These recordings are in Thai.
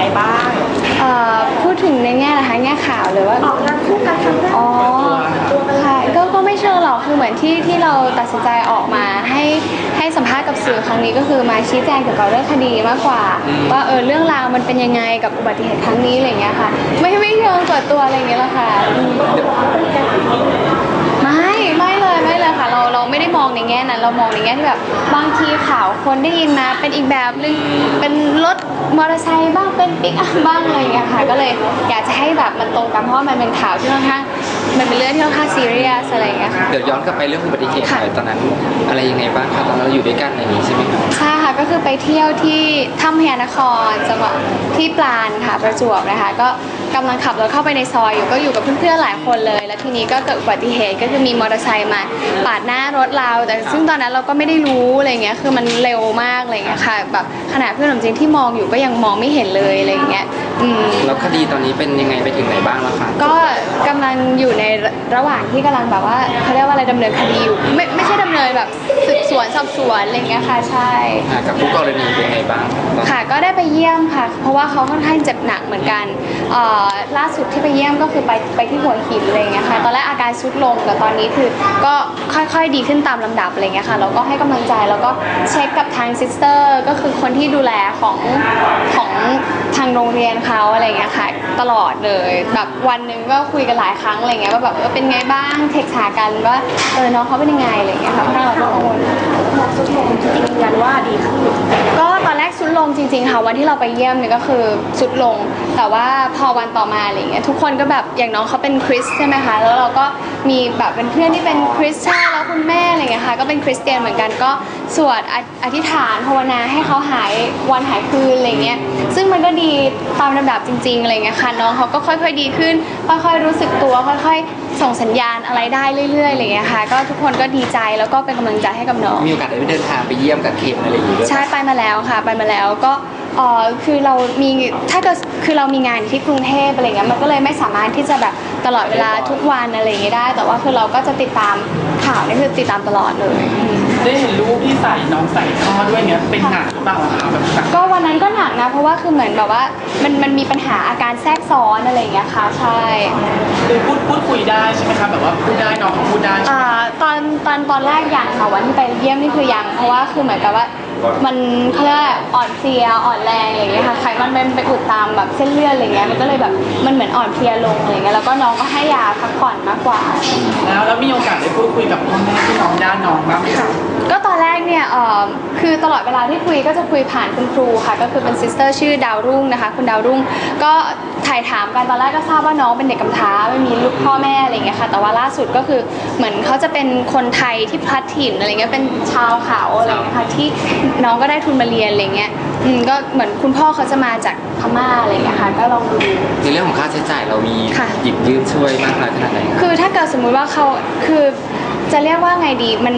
ไงบ้างเอ่อพูดถึงในแง่นะคะแง่ข่าวหรือว่า ออกงานคู่กันครั้งแรกอ๋อค่ะก็ก็ไม่เชิงหรอกคือเหมือนที่ที่เราตัดสินใจออกมาให้ให้สัมภาษณ์กับสื่อครั้งนี้ก็คือมาชี้แจงเกี่ยวกับเรื่องคดีมากกว่า ว่าเออเรื่องราวมันเป็นยังไงกับอุบัติเหตุครั้งนี้อะไรอย่างเงี้ยค่ะ ไม่ไม่เชิงเปิดตัวอะไรอย่างเงี้ยหรอกค่ะอืมไม่ไม่เลยไม่ เลยค่ะเราเราไม่ได้มองในแง่นั้น เรามองในแง่ที่แบบบางทีข่าวคนได้ยินมาเป็นอีกแบบนึงเป็นรถมอเตอร์ไซค์บ้างเป็นปิกอัพบ้างอะไรอย่างเงี้ยค่ะก็เลยอยากจะให้แบบมันตรงกันเพราะว่ามันเป็นข่าวที่ค่อนข้างมันเป็นเรื่องที่ค่อนข้างซีเรียสอะไรอย่างเงี้ยค่ะ เดี๋ยวย้อนกลับไปเรื่องอุบัติเหตุหค่ะน่อยตอนนั้น อะไรยังไงบ้างคะตอนนั้นเราอยู่ด้วยกันอย่างนี้ใช่ไหมครับใช่ค่ะก็คือไปเที่ยวที่ถ้ำพญานครจังหวัดที่ปราณค่ะประจวบนะคะก็ กำลังขับรถเข้าไปในซอยอยู่ก็อยู่กับเพื่อนๆหลายคนเลย แล้วทีนี้ก็เกิดอุบัติเหตุก็คือมีมอเตอร์ไซค์มาปาดหน้ารถเรา แต่ซึ่งตอนนั้นเราก็ไม่ได้รู้อะไรเงี้ยคือมันเร็วมากอะไรเงี้ยค่ะแบบขนาดเพื่อนผมจริงที่มองอยู่ก็ยังมองไม่เห็นเลยอะไรเงี้ยอืมแล้วคดีตอนนี้เป็นยังไงไปถึงไหนบ้างแล้วคะก็กำลังอยู่ในระหว่างที่กำลังแบบว่าเขาเรียกว่าอะไรดำเนินคดีอยู่ไม่ไม่ใช่ดำเนินแบบสืบสวนสอบสวนอะไรเงี้ยค่ะใช่ อ่ากับผู้กรณีเป็นไงบ้างตอนค่ะก็ ได้ไปเยี่ยมค่ะ เพราะว่าเขาค่อนข้างเจ็บหนักเหมือนกันเอ่อล่าสุดที่ไปเยี่ยมก็คือไปไปที่หัวหินอะไรอย่างเงี้ยค่ะ ตอนแรกอาการซุดลงแต่ตอนนี้คือก็ค่อยๆดีขึ้นตามลำดับอะไรอย่างเงี้ยค่ะ แล้วก็ให้กำลังใจแล้วก็เช็คกับทางซิสเตอร์ก็คือคนที่ดูแลของของทางโรงเรียนเขาอะไรอย่างเงี้ยค่ะ ตลอดเลย แบบวันหนึ่งก็คุยกันหลายครั้งอะไรเงี้ยว่าแบบเออเป็นไงบ้างเทคหากันว่าเออน้องเขาเป็นยังไงอะไรเงี้ยค่ะเพราเราก็กังวลสุดโต่งยืนยันว่าดีขึ้นก็ตอนแรกสุดลงจริงๆค่ะวันที่เราไปเยี่ยมเนี่ยก็คือสุดลง แต่ว่าพอวันต่อมาอะไรเงี้ยทุกคนก็แบบอย่างน้องเขาเป็นคริสใช่ไหมคะแล้วเราก็มีแบบเป็นเพื่อนที่เป็นคริสใช่แล้วคุณแม่อะไรเงี้ยค่ะก็เป็นคริสเตียนเหมือนกันก็ สวดออธิษฐานภาวนาให้เขาหายวันหายคืนอะไรเงี้ยซึ่งมันก็ดีตามลำดับจริงๆอะไรเงี้ยค่ะน้องเขาก็ค่อยๆดีขึ้น ค่อยๆรู้สึกตัว ค่อยๆ ส่งสัญญาณอะไรได้เรื่อยๆอะไรเงี้ยค่ะก็ทุกคนก็ดีใจแล้วก็เป็นกำลังใจให้กับน้องมีโอกาสได้ไปเดินทางไปเยี่ยมกับเคนอะไรอย่างนี้ด้วยใช่ไปมาแล้วค่ะ ไปมาแล้วก็ เออคือเรามีถ้าเกิดคือเรามีงานอยู่ที่กรุงเทพอะไรเงี้ยมันก็เลยไม่สามารถที่จะแบบตลอดเวลาทุกวันอะไรอย่างเงี้ยได้ แต่ว่าคือเราก็จะติดตามข่าวนี่คือติดตามตลอดเลยได้เห็นรูปที่ใส่น้องใส่ท่อด้วยเนี้ยเป็นหนักหรือเปล่าอะคะแบบหนักก็วันนั้นก็หนักนะ เพราะว่าคือเหมือนแบบว่ามันมันมีปัญหาอาการแทรกซ้อนอะไรอย่างเงี้ยค่ะใช่คือพูดพูดคุยได้ใช่ไหมคะแบบว่าพูดได้น้องเขาพูดได้ใช่ไหม อ่าตอนตอนตอนแรกยังค่ะวันที่ไปเยี่ยมนี่คือยังเพราะว่าคือเหมือนกับว่า มันเขาเรียกว่าอ่อนเพลียอ่อนแรงอะไรอย่างเงี้ยค่ะไขมันเป็นไปอุดตามแบบเส้นเลือดอะไรเงี้ยมันก็เลยแบบมันเหมือนอ่อนเพลียลงอะไรเงี้ยแล้วก็น้องก็ให้ยาพักผ่อนมากกว่า แล้วแล้วมีโอกาสได้พูดคุยกับพ่อแม่ที่น้องด้านน้องบ้างไหมคะก็ตอนแรก เนี่ยเอ่อคือตลอดเวลาที่คุยก็จะคุยผ่านคุณครูค่ะ ก็คือเป็นซิสเตอร์ชื่อดาวรุ่งนะคะ คุณดาวรุ่งก็ถ่ายถามกันตอนแรกก็ทราบว่าน้องเป็นเด็กกำพร้าไม่มีลูกพ่อแม่อะไรอย่างเงี้ยค่ะ แต่ว่าล่าสุดก็คือเหมือนเขาจะเป็นคนไทยที่พลัดถิ่นอะไรเงี้ยเป็นชาวเขาอะไรอย่างเงี้ยค่ะที่น้องก็ได้ทุนมาเรียนอะไรเงี้ยอืมก็เหมือนคุณพ่อเขาจะมาจากพม่าอะไรอย่างเงี้ยค่ะก็ลองดู ในเรื่องของค่าใช้จ่ายเรามีค่ะหยิบยืมช่วยมากน้อยขนาดไหนคะคือถ้าเกิดสมมุติว่าเขาคือ จะเรียกว่าไงดีมัน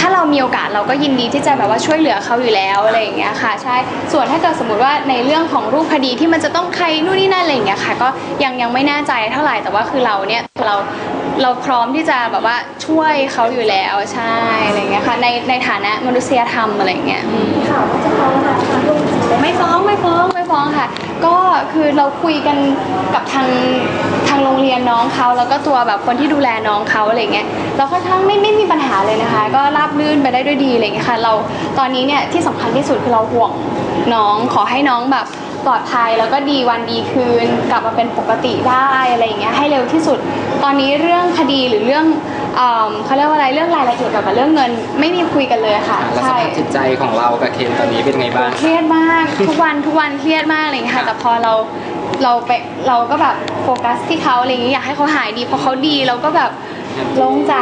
ถ้าเรามีโอกาสเราก็ยินดีที่จะแบบว่าช่วยเหลือเขาอยู่แล้วอะไรอย่างเงี้ยค่ะใช่ส่วนถ้าเกิดสมมติว่าในเรื่องของรูปคดีที่มันจะต้องใครนู่นนี่นั่นอะไรอย่างเงี้ยค่ะ ก็ยังยังไม่แน่ใจเท่าไหร่แต่ว่าคือเราเนี่ยเรา เราพร้อมที่จะแบบว่าช่วยเขาอยู่แล้วใช่อะไรอย่างเงี้ยค่ะในในฐานะมนุษยธรรมอะไรอย่างเงี้ยข่าวว่าจะฟ้องน้องทางลูกจริงไหมไม่ฟ้องไม่ฟ้องไม่ฟ้องค่ะ ก็คือเราคุยกันกับทางทางโรงเรียนน้องเขาแล้วก็ตัวแบบคนที่ดูแลน้องเขาอะไรเงี้ยเราค่อนข้างไม่ไม่มีปัญหาเลยนะคะ ก็ราบรื่นไปได้ด้วยดีอะไรเงี้ยค่ะ เราตอนนี้เนี่ยที่สำคัญที่สุดคือเราห่วงน้องขอให้น้องแบบ ปลอดภัยแล้วก็ดีวันดีคืน กลับมาเป็นปกติได้อะไรอย่างเงี้ยให้เร็วที่สุด ตอนนี้เรื่องคดีหรือเรื่องเอิ่มเขาเรียกว่าอะไรเรื่องรายละเอียดเกี่ยวกับเรื่องเงิน ไม่มีคุยกันเลยค่ะแล้วสใช่ภาพจิตใจของเรากับเคนตอนนี้เป็นไงบ้าง เครียดมากทุกวันทุกวันเครียดมากอะไรอย่างเลยค่ะแต่พอเราเราไปเราก็แบบโฟกัสที่เขาอะไรอย่างเงี้ยอยากให้เขาหายดีพอเขาดีเราก็แบบโล่งใจ